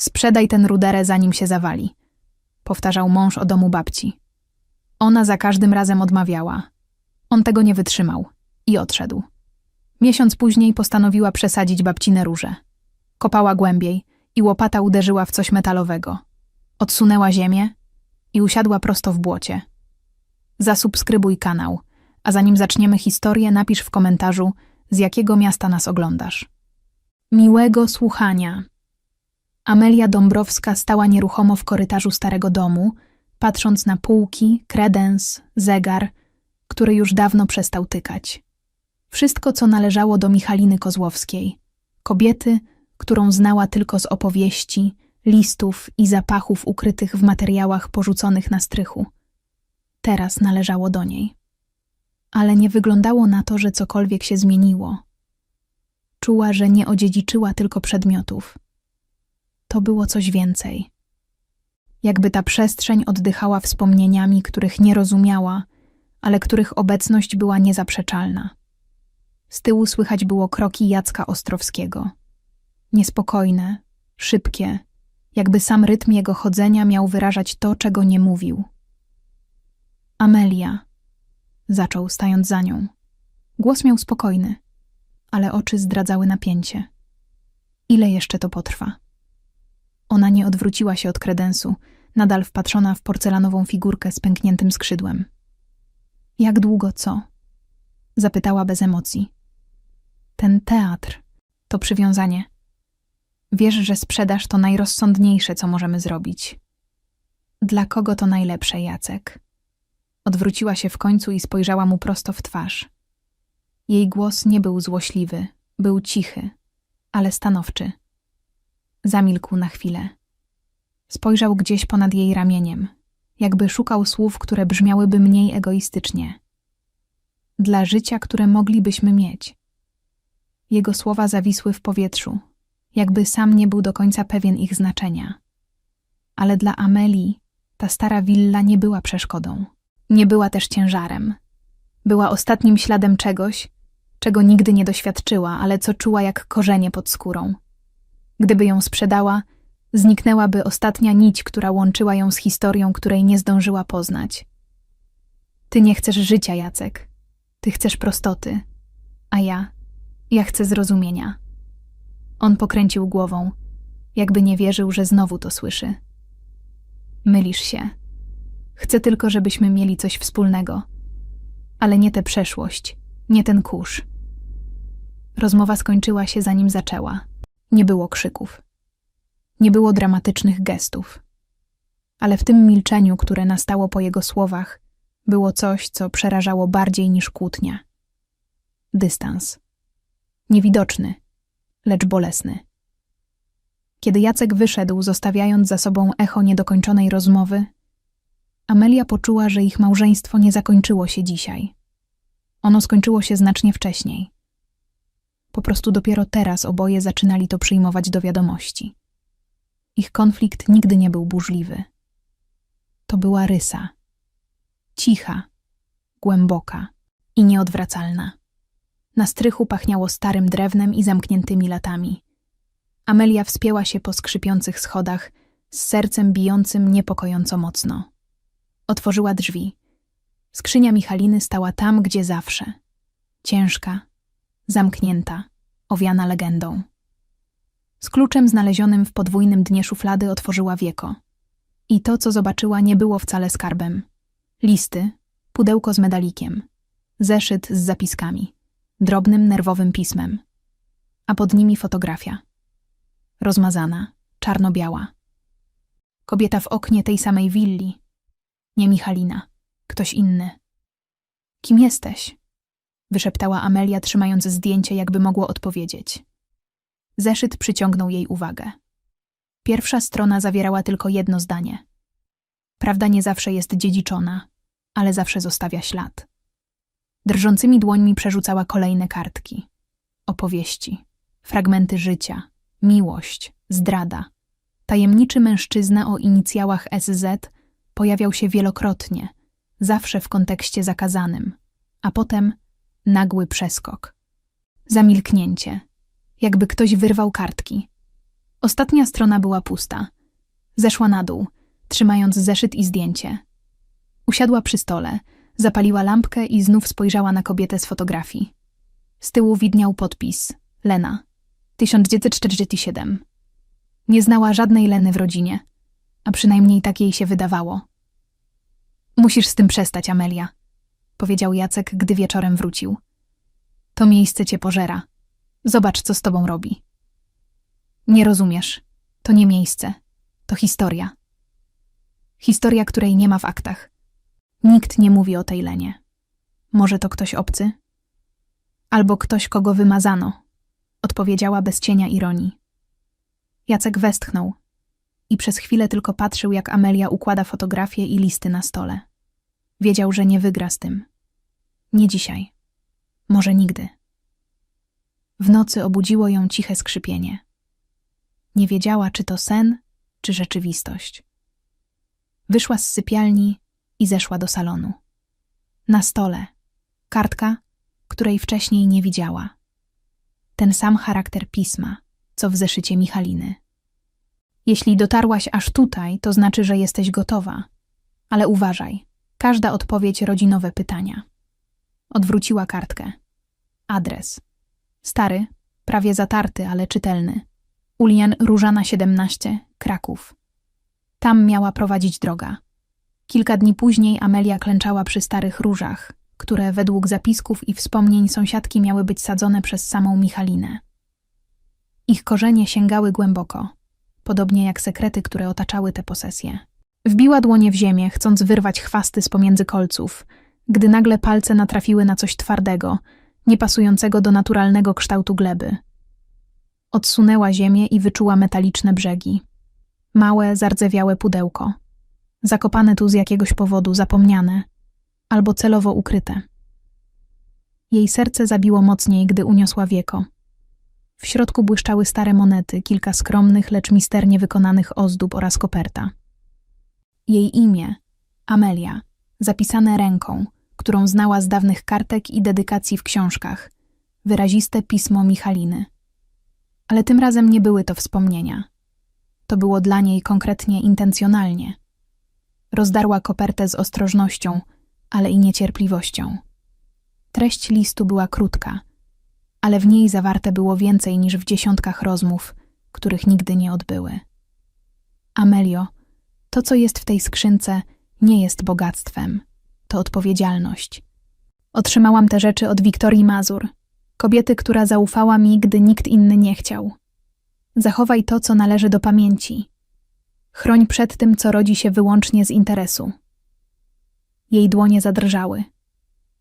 Sprzedaj ten ruderę, zanim się zawali, powtarzał mąż o domu babci. Ona za każdym razem odmawiała. On tego nie wytrzymał i odszedł. Miesiąc później postanowiła przesadzić babcine róże. Kopała głębiej i łopata uderzyła w coś metalowego. Odsunęła ziemię i usiadła prosto w błocie. Zasubskrybuj kanał, a zanim zaczniemy historię, napisz w komentarzu, z jakiego miasta nas oglądasz. Miłego słuchania. Amelia Dąbrowska stała nieruchomo w korytarzu starego domu, patrząc na półki, kredens, zegar, który już dawno przestał tykać. Wszystko, co należało do Michaliny Kozłowskiej, kobiety, którą znała tylko z opowieści, listów i zapachów ukrytych w materiałach porzuconych na strychu. Teraz należało do niej. Ale nie wyglądało na to, że cokolwiek się zmieniło. Czuła, że nie odziedziczyła tylko przedmiotów. To było coś więcej. Jakby ta przestrzeń oddychała wspomnieniami, których nie rozumiała, ale których obecność była niezaprzeczalna. Z tyłu słychać było kroki Jacka Ostrowskiego. Niespokojne, szybkie, jakby sam rytm jego chodzenia miał wyrażać to, czego nie mówił. Amelia, zaczął stając za nią. Głos miał spokojny, ale oczy zdradzały napięcie. Ile jeszcze to potrwa? Ona nie odwróciła się od kredensu, nadal wpatrzona w porcelanową figurkę z pękniętym skrzydłem. Jak długo co? Zapytała bez emocji. Ten teatr to przywiązanie. Wiesz, że sprzedaż to najrozsądniejsze, co możemy zrobić. Dla kogo to najlepsze, Jacek? Odwróciła się w końcu i spojrzała mu prosto w twarz. Jej głos nie był złośliwy, był cichy, ale stanowczy. Zamilkł na chwilę. Spojrzał gdzieś ponad jej ramieniem, jakby szukał słów, które brzmiałyby mniej egoistycznie. Dla życia, które moglibyśmy mieć. Jego słowa zawisły w powietrzu, jakby sam nie był do końca pewien ich znaczenia. Ale dla Amelii ta stara willa nie była przeszkodą. Nie była też ciężarem. Była ostatnim śladem czegoś, czego nigdy nie doświadczyła, ale co czuła jak korzenie pod skórą. Gdyby ją sprzedała, zniknęłaby ostatnia nić, która łączyła ją z historią, której nie zdążyła poznać. Ty nie chcesz życia, Jacek. Ty chcesz prostoty, a ja, ja chcę zrozumienia. On pokręcił głową, jakby nie wierzył, że znowu to słyszy. Mylisz się. Chcę tylko, żebyśmy mieli coś wspólnego. Ale nie tę przeszłość, nie ten kurz. Rozmowa skończyła się zanim zaczęła. Nie było krzyków. Nie było dramatycznych gestów. Ale w tym milczeniu, które nastało po jego słowach, było coś, co przerażało bardziej niż kłótnia. Dystans. Niewidoczny, lecz bolesny. Kiedy Jacek wyszedł, zostawiając za sobą echo niedokończonej rozmowy, Amelia poczuła, że ich małżeństwo nie zakończyło się dzisiaj. Ono skończyło się znacznie wcześniej. Po prostu dopiero teraz oboje zaczynali to przyjmować do wiadomości. Ich konflikt nigdy nie był burzliwy. To była rysa. Cicha, głęboka i nieodwracalna. Na strychu pachniało starym drewnem i zamkniętymi latami. Amelia wspięła się po skrzypiących schodach, z sercem bijącym niepokojąco mocno. Otworzyła drzwi. Skrzynia Michaliny stała tam, gdzie zawsze. Ciężka, zamknięta, owiana legendą. Z kluczem znalezionym w podwójnym dnie szuflady otworzyła wieko. I to, co zobaczyła, nie było wcale skarbem. Listy, pudełko z medalikiem, zeszyt z zapiskami, drobnym nerwowym pismem, a pod nimi fotografia. Rozmazana, czarno-biała. Kobieta w oknie tej samej willi. Nie Michalina, ktoś inny. Kim jesteś? Wyszeptała Amelia, trzymając zdjęcie, jakby mogło odpowiedzieć. Zeszyt przyciągnął jej uwagę. Pierwsza strona zawierała tylko jedno zdanie. Prawda nie zawsze jest dziedziczona, ale zawsze zostawia ślad. Drżącymi dłońmi przerzucała kolejne kartki. Opowieści, fragmenty życia, miłość, zdrada. Tajemniczy mężczyzna o inicjałach SZ pojawiał się wielokrotnie, zawsze w kontekście zakazanym, a potem nagły przeskok. Zamilknięcie, jakby ktoś wyrwał kartki. Ostatnia strona była pusta. Zeszła na dół, trzymając zeszyt i zdjęcie. Usiadła przy stole, zapaliła lampkę i znów spojrzała na kobietę z fotografii. Z tyłu widniał podpis Lena, 1947. Nie znała żadnej Leny w rodzinie, a przynajmniej tak jej się wydawało. Musisz z tym przestać, Amelia, powiedział Jacek, gdy wieczorem wrócił. To miejsce cię pożera. Zobacz, co z tobą robi. Nie rozumiesz. To nie miejsce. To historia. Historia, której nie ma w aktach. Nikt nie mówi o tej Lenie. Może to ktoś obcy? Albo ktoś, kogo wymazano, odpowiedziała bez cienia ironii. Jacek westchnął i przez chwilę tylko patrzył, jak Amelia układa fotografie i listy na stole. Wiedział, że nie wygra z tym. Nie dzisiaj. Może nigdy. W nocy obudziło ją ciche skrzypienie. Nie wiedziała, czy to sen, czy rzeczywistość. Wyszła z sypialni i zeszła do salonu. Na stole kartka, której wcześniej nie widziała. Ten sam charakter pisma, co w zeszycie Michaliny. Jeśli dotarłaś aż tutaj, to znaczy, że jesteś gotowa. Ale uważaj, każda odpowiedź rodzi nowe pytania. Odwróciła kartkę. Adres. Stary, prawie zatarty, ale czytelny. Ulian Różana 17, Kraków. Tam miała prowadzić droga. Kilka dni później Amelia klęczała przy starych różach, które według zapisków i wspomnień sąsiadki miały być sadzone przez samą Michalinę. Ich korzenie sięgały głęboko, podobnie jak sekrety, które otaczały te posesje. Wbiła dłonie w ziemię, chcąc wyrwać chwasty z pomiędzy kolców, gdy nagle palce natrafiły na coś twardego, niepasującego do naturalnego kształtu gleby. Odsunęła ziemię i wyczuła metaliczne brzegi. Małe, zardzewiałe pudełko. Zakopane tu z jakiegoś powodu, zapomniane, albo celowo ukryte. Jej serce zabiło mocniej, gdy uniosła wieko. W środku błyszczały stare monety, kilka skromnych, lecz misternie wykonanych ozdób oraz koperta. Jej imię, Amelia, zapisane ręką, którą znała z dawnych kartek i dedykacji w książkach, wyraziste pismo Michaliny. Ale tym razem nie były to wspomnienia. To było dla niej konkretnie intencjonalnie. Rozdarła kopertę z ostrożnością, ale i niecierpliwością. Treść listu była krótka, ale w niej zawarte było więcej niż w dziesiątkach rozmów, których nigdy nie odbyły. Amelio, to co jest w tej skrzynce, nie jest bogactwem, to odpowiedzialność. Otrzymałam te rzeczy od Wiktorii Mazur, kobiety, która zaufała mi, gdy nikt inny nie chciał. Zachowaj to, co należy do pamięci. Chroń przed tym, co rodzi się wyłącznie z interesu. Jej dłonie zadrżały.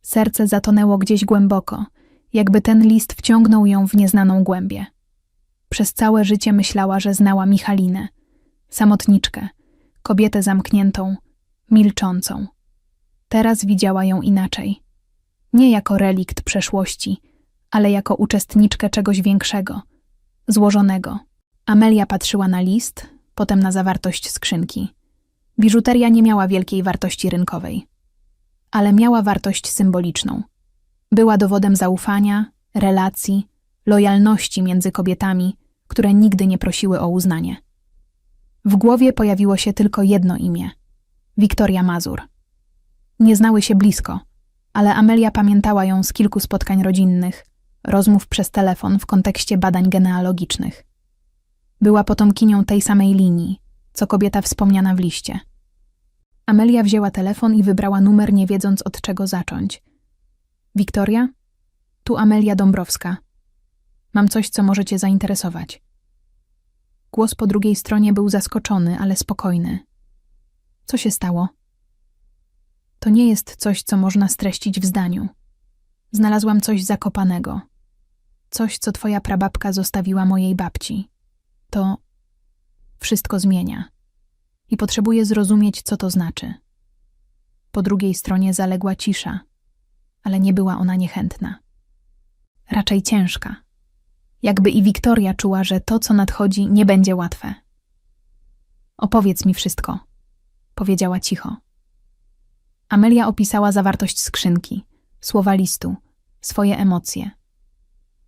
Serce zatonęło gdzieś głęboko, jakby ten list wciągnął ją w nieznaną głębię. Przez całe życie myślała, że znała Michalinę, samotniczkę, kobietę zamkniętą, milczącą. Teraz widziała ją inaczej. Nie jako relikt przeszłości, ale jako uczestniczkę czegoś większego, złożonego. Amelia patrzyła na list, potem na zawartość skrzynki. Biżuteria nie miała wielkiej wartości rynkowej, ale miała wartość symboliczną. Była dowodem zaufania, relacji, lojalności między kobietami, które nigdy nie prosiły o uznanie. W głowie pojawiło się tylko jedno imię Wiktoria Mazur. Nie znały się blisko, ale Amelia pamiętała ją z kilku spotkań rodzinnych, rozmów przez telefon w kontekście badań genealogicznych. Była potomkinią tej samej linii, co kobieta wspomniana w liście. Amelia wzięła telefon i wybrała numer, nie wiedząc od czego zacząć. Wiktoria? Tu Amelia Dąbrowska. Mam coś, co może cię zainteresować. Głos po drugiej stronie był zaskoczony, ale spokojny. Co się stało? To nie jest coś, co można streścić w zdaniu. Znalazłam coś zakopanego. Coś, co twoja prababka zostawiła mojej babci. To wszystko zmienia. I potrzebuję zrozumieć, co to znaczy. Po drugiej stronie zaległa cisza, ale nie była ona niechętna. Raczej ciężka. Jakby i Wiktoria czuła, że to, co nadchodzi, nie będzie łatwe. Opowiedz mi wszystko, powiedziała cicho. Amelia opisała zawartość skrzynki, słowa listu, swoje emocje.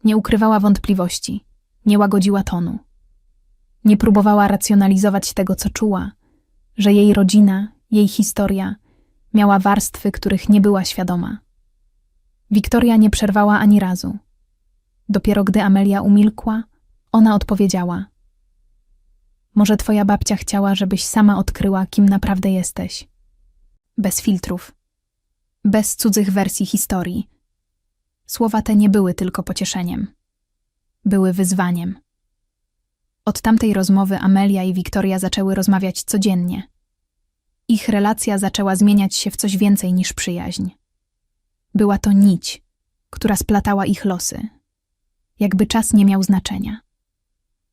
Nie ukrywała wątpliwości, nie łagodziła tonu. Nie próbowała racjonalizować tego, co czuła, że jej rodzina, jej historia miała warstwy, których nie była świadoma. Wiktoria nie przerwała ani razu. Dopiero gdy Amelia umilkła, ona odpowiedziała: Może twoja babcia chciała, żebyś sama odkryła, kim naprawdę jesteś. Bez filtrów, bez cudzych wersji historii. Słowa te nie były tylko pocieszeniem, były wyzwaniem. Od tamtej rozmowy Amelia i Wiktoria zaczęły rozmawiać codziennie. Ich relacja zaczęła zmieniać się w coś więcej niż przyjaźń. Była to nić, która splatała ich losy, jakby czas nie miał znaczenia.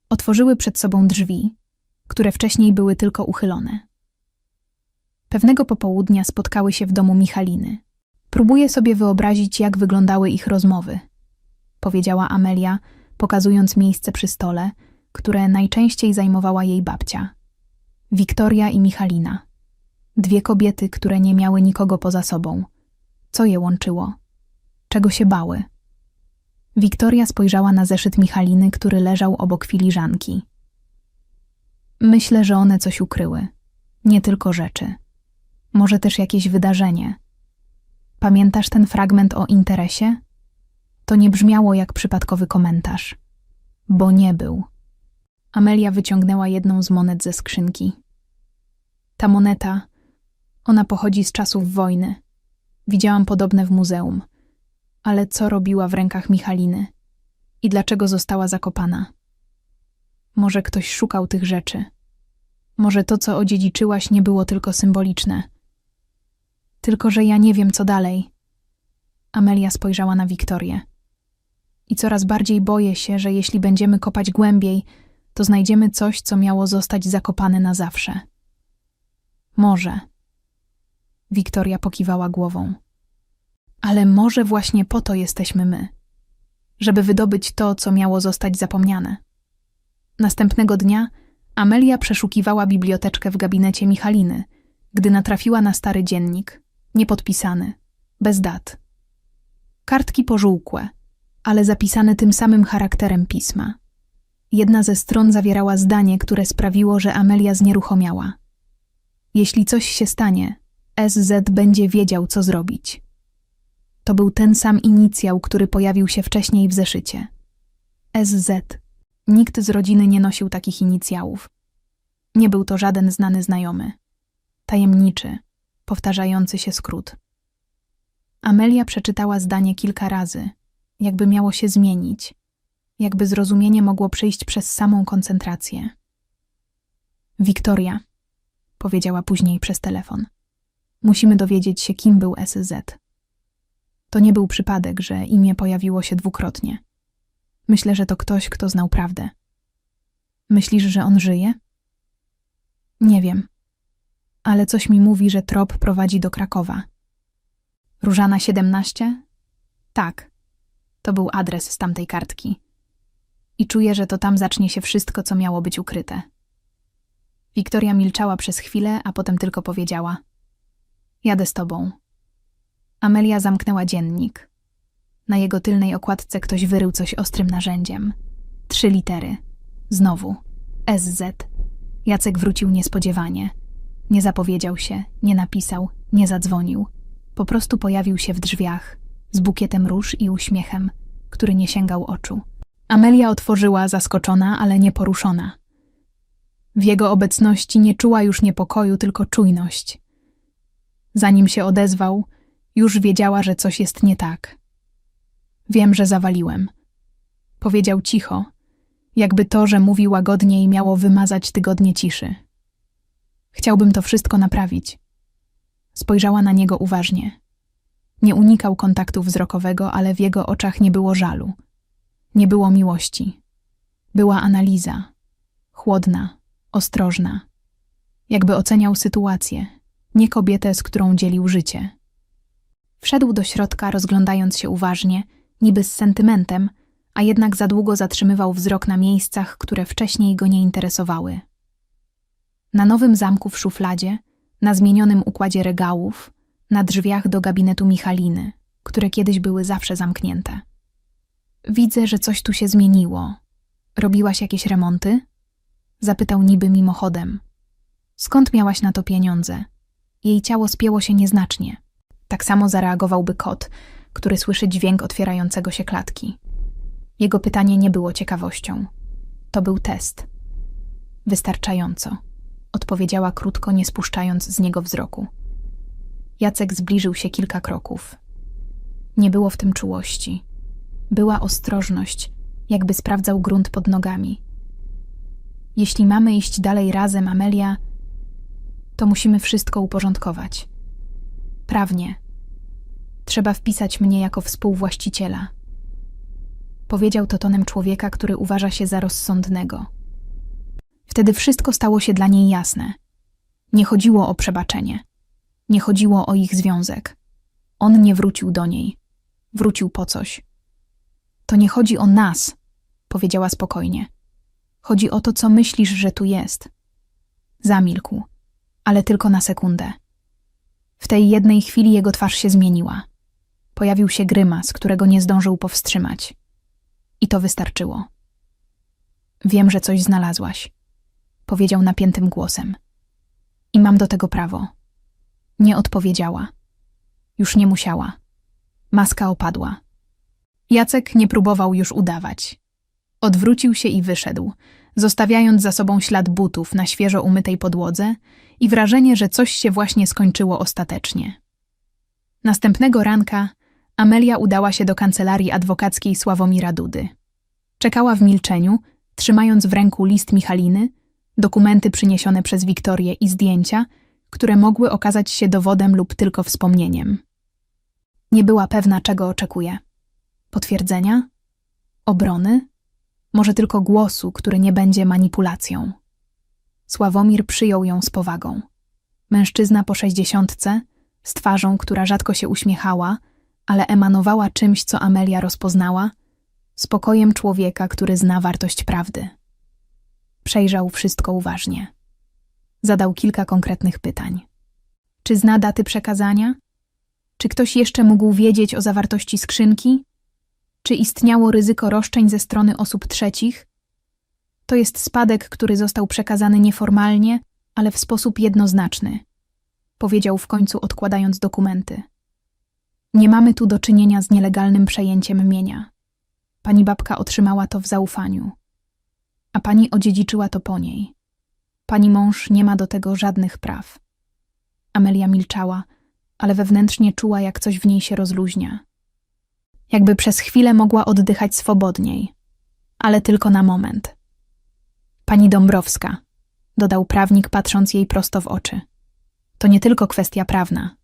Otworzyły przed sobą drzwi, które wcześniej były tylko uchylone. Pewnego popołudnia spotkały się w domu Michaliny. Próbuję sobie wyobrazić, jak wyglądały ich rozmowy, powiedziała Amelia, pokazując miejsce przy stole, które najczęściej zajmowała jej babcia. Wiktoria i Michalina. Dwie kobiety, które nie miały nikogo poza sobą. Co je łączyło? Czego się bały? Wiktoria spojrzała na zeszyt Michaliny, który leżał obok filiżanki. Myślę, że one coś ukryły. Nie tylko rzeczy. Może też jakieś wydarzenie. Pamiętasz ten fragment o interesie? To nie brzmiało jak przypadkowy komentarz. Bo nie był. Amelia wyciągnęła jedną z monet ze skrzynki. Ta moneta, ona pochodzi z czasów wojny. Widziałam podobne w muzeum. Ale co robiła w rękach Michaliny? I dlaczego została zakopana? Może ktoś szukał tych rzeczy. Może to, co odziedziczyłaś, nie było tylko symboliczne. Tylko, że ja nie wiem, co dalej. Amelia spojrzała na Wiktorię. I coraz bardziej boję się, że jeśli będziemy kopać głębiej, to znajdziemy coś, co miało zostać zakopane na zawsze. Może. Wiktoria pokiwała głową. Ale może właśnie po to jesteśmy my, żeby wydobyć to, co miało zostać zapomniane. Następnego dnia Amelia przeszukiwała biblioteczkę w gabinecie Michaliny, gdy natrafiła na stary dziennik, niepodpisany, bez dat. Kartki pożółkłe, ale zapisane tym samym charakterem pisma. Jedna ze stron zawierała zdanie, które sprawiło, że Amelia znieruchomiała. Jeśli coś się stanie, SZ będzie wiedział, co zrobić. To był ten sam inicjał, który pojawił się wcześniej w zeszycie. SZ. Nikt z rodziny nie nosił takich inicjałów. Nie był to żaden znany znajomy. Tajemniczy, powtarzający się skrót. Amelia przeczytała zdanie kilka razy, jakby miało się zmienić, jakby zrozumienie mogło przyjść przez samą koncentrację. Wiktoria, powiedziała później przez telefon. Musimy dowiedzieć się, kim był SZ. To nie był przypadek, że imię pojawiło się dwukrotnie. Myślę, że to ktoś, kto znał prawdę. Myślisz, że on żyje? Nie wiem. Ale coś mi mówi, że trop prowadzi do Krakowa. Różana 17? Tak. To był adres z tamtej kartki. I czuję, że to tam zacznie się wszystko, co miało być ukryte. Wiktoria milczała przez chwilę, a potem tylko powiedziała: Jadę z tobą. Amelia zamknęła dziennik. Na jego tylnej okładce ktoś wyrył coś ostrym narzędziem. Trzy litery. Znowu. SZ. Jacek wrócił niespodziewanie. Nie zapowiedział się, nie napisał, nie zadzwonił. Po prostu pojawił się w drzwiach, z bukietem róż i uśmiechem, który nie sięgał oczu. Amelia otworzyła, zaskoczona, ale nieporuszona. W jego obecności nie czuła już niepokoju, tylko czujność. Zanim się odezwał, już wiedziała, że coś jest nie tak. Wiem, że zawaliłem. Powiedział cicho, jakby to, że mówi łagodniej, miało wymazać tygodnie ciszy. Chciałbym to wszystko naprawić. Spojrzała na niego uważnie. Nie unikał kontaktu wzrokowego, ale w jego oczach nie było żalu. Nie było miłości. Była analiza. Chłodna, ostrożna. Jakby oceniał sytuację, nie kobietę, z którą dzielił życie. Wszedł do środka, rozglądając się uważnie, niby z sentymentem, a jednak za długo zatrzymywał wzrok na miejscach, które wcześniej go nie interesowały. Na nowym zamku w szufladzie, na zmienionym układzie regałów, na drzwiach do gabinetu Michaliny, które kiedyś były zawsze Zapytał niby mimochodem. Skąd miałaś na to pieniądze? Jej ciało spięło się nieznacznie. Tak samo zareagowałby kot, który słyszy dźwięk otwierającego się klatki. Jego pytanie nie było ciekawością. To był test. Wystarczająco, odpowiedziała krótko, nie spuszczając z niego wzroku. Jacek zbliżył się kilka kroków. Nie było w tym czułości. Była ostrożność, jakby sprawdzał grunt pod nogami. Jeśli mamy iść dalej razem, Amelia, to musimy wszystko uporządkować. Prawnie. Trzeba wpisać mnie jako współwłaściciela. Powiedział to tonem człowieka, który uważa się za rozsądnego. Wtedy wszystko stało się dla niej jasne. Nie chodziło o przebaczenie. Nie chodziło o ich związek. On nie wrócił do niej. Wrócił po coś. To nie chodzi o nas, powiedziała spokojnie. Chodzi o to, co myślisz, że tu jest. Zamilkł, ale tylko na sekundę. W tej jednej chwili jego twarz się zmieniła. Pojawił się grymas, którego nie zdążył powstrzymać. I to wystarczyło. Wiem, że coś znalazłaś, powiedział napiętym głosem. I mam do tego prawo. Nie odpowiedziała. Już nie musiała. Maska opadła. Jacek nie próbował już udawać. Odwrócił się i wyszedł, zostawiając za sobą ślad butów na świeżo umytej podłodze i wrażenie, że coś się właśnie skończyło ostatecznie. Następnego ranka Amelia udała się do kancelarii adwokackiej Sławomira Dudy. Czekała w milczeniu, trzymając w ręku list Michaliny, dokumenty przyniesione przez Wiktorię i zdjęcia, które mogły okazać się dowodem lub tylko wspomnieniem. Nie była pewna, czego oczekuje. Potwierdzenia? Obrony? Może tylko głosu, który nie będzie manipulacją. Sławomir przyjął ją z powagą. Mężczyzna po sześćdziesiątce, z twarzą, która rzadko się uśmiechała, ale emanowała czymś, co Amelia rozpoznała, spokojem człowieka, który zna wartość prawdy. Przejrzał wszystko uważnie. Zadał kilka konkretnych pytań. Czy zna daty przekazania? Czy ktoś jeszcze mógł wiedzieć o zawartości skrzynki? Czy istniało ryzyko roszczeń ze strony osób trzecich? To jest spadek, który został przekazany nieformalnie, ale w sposób jednoznaczny, powiedział w końcu, odkładając dokumenty. Nie mamy tu do czynienia z nielegalnym przejęciem mienia. Pani babka otrzymała to w zaufaniu, a pani odziedziczyła to po niej. Pani mąż nie ma do tego żadnych praw. Amelia milczała, ale wewnętrznie czuła, jak coś w niej się rozluźnia. Jakby przez chwilę mogła oddychać swobodniej, ale tylko na moment. Pani Dąbrowska, dodał prawnik, patrząc jej prosto w oczy. To nie tylko kwestia prawna,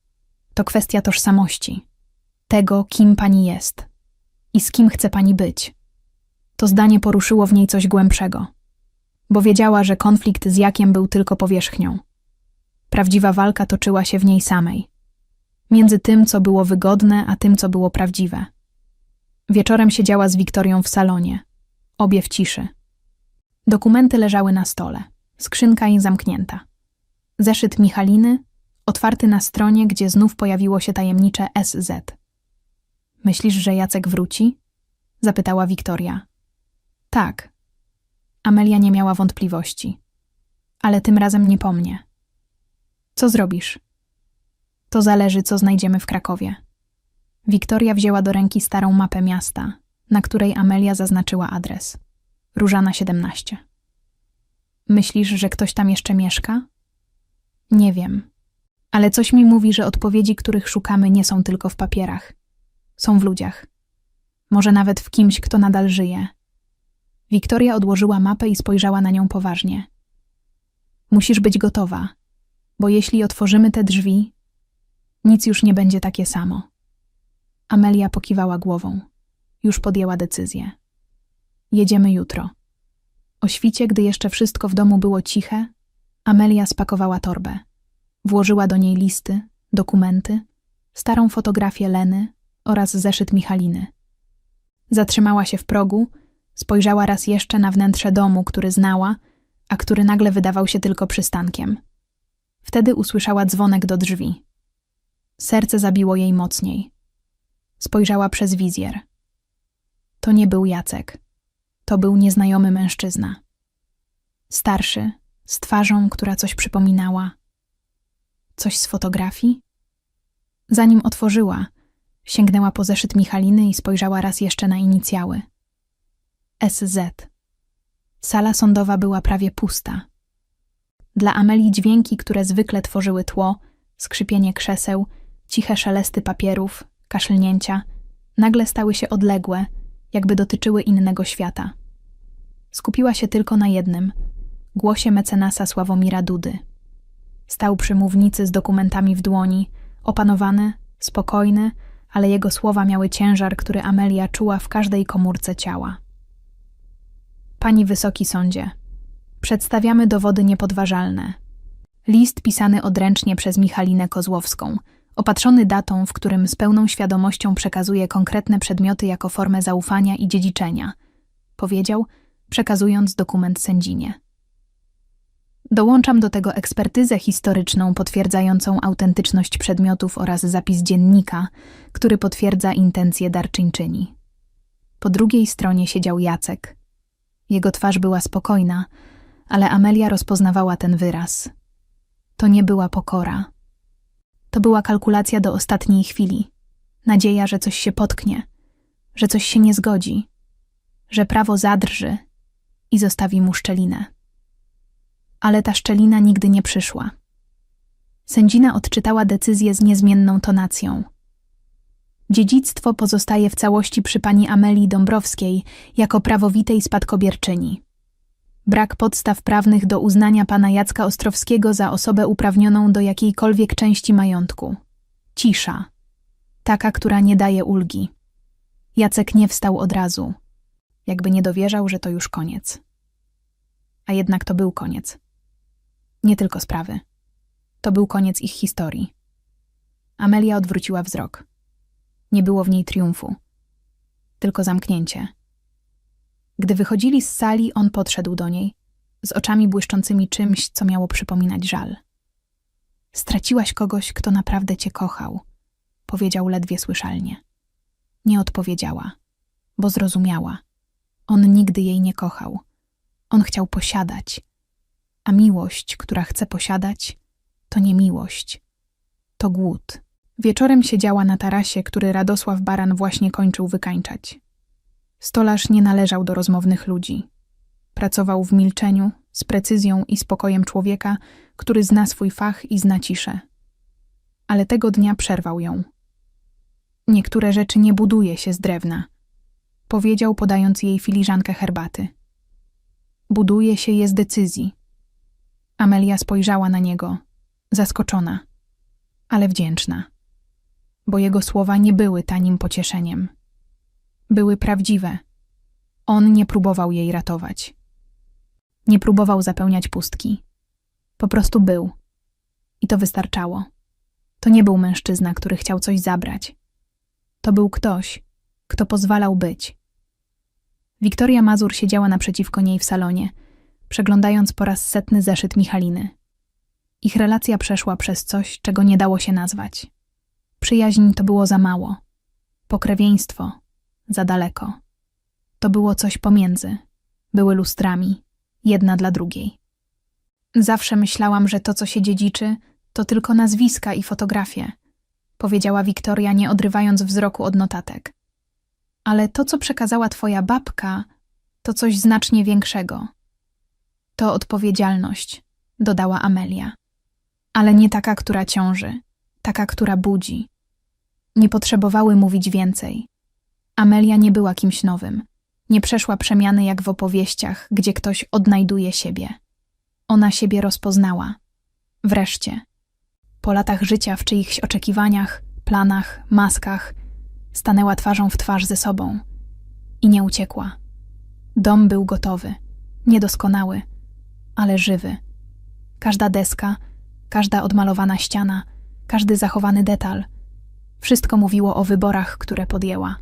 to kwestia tożsamości, tego, kim pani jest i z kim chce pani być. To zdanie poruszyło w niej coś głębszego, bo wiedziała, że konflikt z Jakiem był tylko powierzchnią. Prawdziwa walka toczyła się w niej samej między tym, co było wygodne, a tym, co było prawdziwe. Wieczorem siedziała z Wiktorią w salonie, obie w ciszy. Dokumenty leżały na stole, skrzynka jej zamknięta. Zeszyt Michaliny, otwarty na stronie, gdzie znów pojawiło się tajemnicze SZ. Myślisz, że Jacek wróci? zapytała Wiktoria. Tak. Amelia nie miała wątpliwości. Ale tym razem nie po mnie. Co zrobisz? To zależy, co znajdziemy w Krakowie. Wiktoria wzięła do ręki starą mapę miasta, na której Amelia zaznaczyła adres. Różana 17. Myślisz, że ktoś tam jeszcze mieszka? Nie wiem. Ale coś mi mówi, że odpowiedzi, których szukamy, nie są tylko w papierach. Są w ludziach. Może nawet w kimś, kto nadal żyje. Wiktoria odłożyła mapę i spojrzała na nią poważnie. Musisz być gotowa, bo jeśli otworzymy te drzwi, nic już nie będzie takie samo. Amelia pokiwała głową. Już podjęła decyzję. Jedziemy jutro. O świcie, gdy jeszcze wszystko w domu było ciche, Amelia spakowała torbę. Włożyła do niej listy, dokumenty, starą fotografię Leny oraz zeszyt Michaliny. Zatrzymała się w progu, spojrzała raz jeszcze na wnętrze domu, który znała, a który nagle wydawał się tylko przystankiem. Wtedy usłyszała dzwonek do drzwi. Serce zabiło jej mocniej. Spojrzała przez wizjer. To nie był Jacek. To był nieznajomy mężczyzna. Starszy, z twarzą, która coś przypominała. Coś z fotografii? Zanim otworzyła, sięgnęła po zeszyt Michaliny i spojrzała raz jeszcze na inicjały. SZ. Sala sądowa była prawie pusta. Dla Amelii dźwięki, które zwykle tworzyły tło, skrzypienie krzeseł, ciche szelesty papierów, kaszlnięcia, nagle stały się odległe, jakby dotyczyły innego świata. Skupiła się tylko na jednym głosie mecenasa Sławomira Dudy. Stał przy mównicy z dokumentami w dłoni, opanowany, spokojny, ale jego słowa miały ciężar, który Amelia czuła w każdej komórce ciała. Pani Wysoki Sądzie, przedstawiamy dowody niepodważalne. List pisany odręcznie przez Michalinę Kozłowską, opatrzony datą, w którym z pełną świadomością przekazuje konkretne przedmioty jako formę zaufania i dziedziczenia, powiedział, przekazując dokument sędzinie. Dołączam do tego ekspertyzę historyczną potwierdzającą autentyczność przedmiotów oraz zapis dziennika, który potwierdza intencje darczyńczyni. Po drugiej stronie siedział Jacek. Jego twarz była spokojna, ale Amelia rozpoznawała ten wyraz. To nie była pokora. To była kalkulacja do ostatniej chwili. Nadzieja, że coś się potknie, że coś się nie zgodzi, że prawo zadrży i zostawi mu szczelinę ale ta szczelina nigdy nie przyszła. Sędzina odczytała decyzję z niezmienną tonacją. Dziedzictwo pozostaje w całości przy pani Amelii Dąbrowskiej jako prawowitej spadkobierczyni. Brak podstaw prawnych do uznania pana Jacka Ostrowskiego za osobę uprawnioną do jakiejkolwiek części majątku. Cisza. Taka, która nie daje ulgi. Jacek nie wstał od razu, jakby nie dowierzał, że to już koniec. A jednak to był koniec nie tylko sprawy. To był koniec ich historii. Amelia odwróciła wzrok. Nie było w niej triumfu, tylko zamknięcie. Gdy wychodzili z sali, on podszedł do niej, z oczami błyszczącymi czymś, co miało przypominać żal. Straciłaś kogoś, kto naprawdę cię kochał, powiedział ledwie słyszalnie. Nie odpowiedziała, bo zrozumiała. On nigdy jej nie kochał. On chciał posiadać, a miłość, która chce posiadać, to nie miłość, to głód. Wieczorem siedziała na tarasie, który Radosław Baran właśnie kończył wykańczać. Stolarz nie należał do rozmownych ludzi. Pracował w milczeniu, z precyzją i spokojem człowieka, który zna swój fach i zna ciszę. Ale tego dnia przerwał ją. Niektóre rzeczy nie buduje się z drewna, powiedział, podając jej filiżankę herbaty. Buduje się je z decyzji, Amelia spojrzała na niego, zaskoczona, ale wdzięczna, bo jego słowa nie były tanim pocieszeniem. Były prawdziwe. On nie próbował jej ratować. Nie próbował zapełniać pustki. Po prostu był. I to wystarczało. To nie był mężczyzna, który chciał coś zabrać. To był ktoś, kto pozwalał być. Wiktoria Mazur siedziała naprzeciwko niej w salonie – przeglądając po raz setny zeszyt Michaliny. Ich relacja przeszła przez coś, czego nie dało się nazwać. Przyjaźń to było za mało. Pokrewieństwo za daleko. To było coś pomiędzy. Były lustrami, jedna dla drugiej. Zawsze myślałam, że to, co się dziedziczy, to tylko nazwiska i fotografie, powiedziała Wiktoria, nie odrywając wzroku od notatek. Ale to, co przekazała twoja babka, to coś znacznie większego. To odpowiedzialność, dodała Amelia. Ale nie taka, która ciąży, taka, która budzi. Nie potrzebowały mówić więcej. Amelia nie była kimś nowym. Nie przeszła przemiany jak w opowieściach, gdzie ktoś odnajduje siebie. Ona siebie rozpoznała. Wreszcie. Po latach życia w czyichś oczekiwaniach, planach, maskach, stanęła twarzą w twarz ze sobą i nie uciekła. Dom był gotowy, niedoskonały, ale żywy. Każda deska, każda odmalowana ściana, każdy zachowany detal wszystko mówiło o wyborach, które podjęła,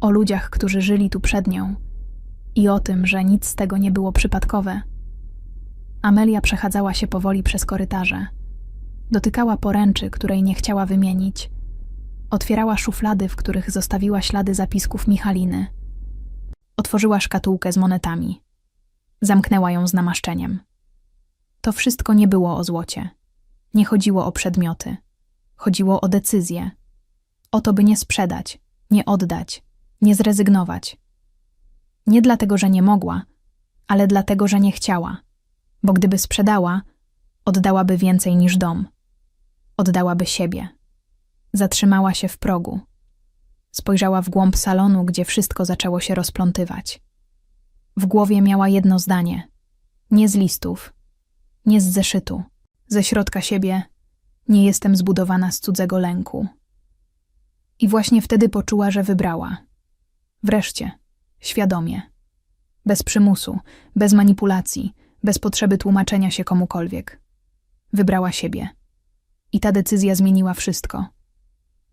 o ludziach, którzy żyli tu przed nią i o tym, że nic z tego nie było przypadkowe. Amelia przechadzała się powoli przez korytarze. Dotykała poręczy, której nie chciała wymienić. Otwierała szuflady, w których zostawiła ślady zapisków Michaliny. Otworzyła szkatułkę z monetami. Zamknęła ją z namaszczeniem. To wszystko nie było o złocie. Nie chodziło o przedmioty. Chodziło o decyzję. O to, by nie sprzedać, nie oddać, nie zrezygnować. Nie dlatego, że nie mogła, ale dlatego, że nie chciała. Bo gdyby sprzedała, oddałaby więcej niż dom. Oddałaby siebie. Zatrzymała się w progu. Spojrzała w głąb salonu, gdzie wszystko zaczęło się rozplątywać. W głowie miała jedno zdanie: nie z listów, nie z zeszytu, ze środka siebie, nie jestem zbudowana z cudzego lęku. I właśnie wtedy poczuła, że wybrała. Wreszcie, świadomie. Bez przymusu, bez manipulacji, bez potrzeby tłumaczenia się komukolwiek. Wybrała siebie. I ta decyzja zmieniła wszystko.